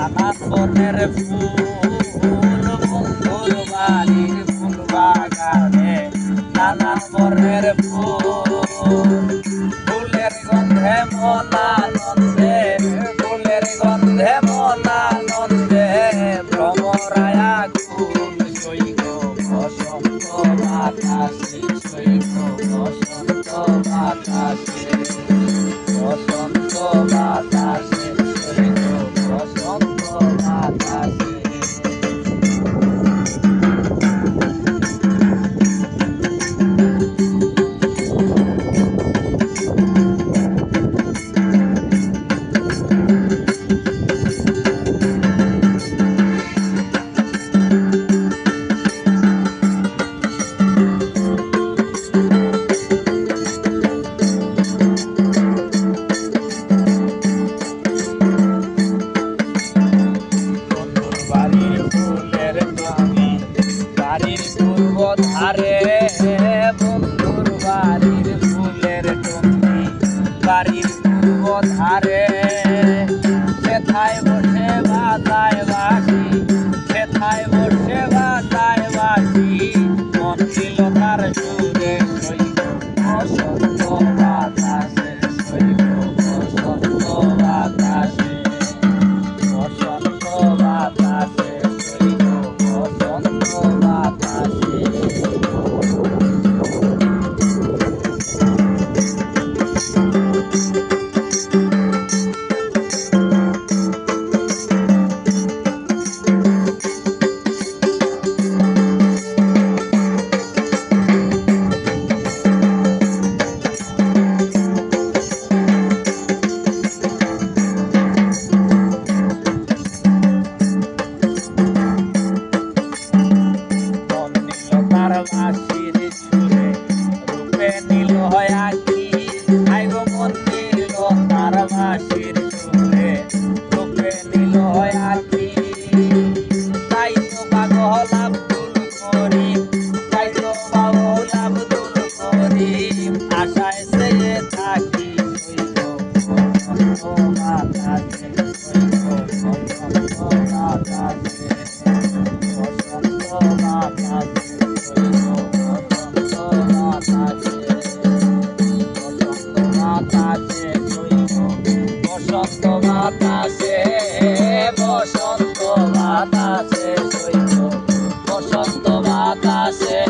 নানান বর্ণের ফুল বন্ধুর বাড়ির ফুল বাগানে বর্ণের ফুল। ফুলের গন্ধে মনানন্দে ফুলের গন্ধে মনানন্দে ভ্রমরায়া কুল সৈক বসন্ত বাতাসে সৈক বসন্ত বাতাসে বসন্ত বাতাসে। ধারে বন্ধুর বাড়ির ফুলের টুঙ্গি বাড়ির পূর্ব ধারে সেথায় বসে বাজায় বাসি সেথায় বসে বাজায় বাসি মন ছিল তার সুরে বসন্ত বাতাসে। তার চুলে রূপে নিল আখি তাই তো পাগল আব্দুল করিম তাই তো পাগল আব্দুল করিম আশায় সে থাকি শৈব বাতাসে বন্ধুর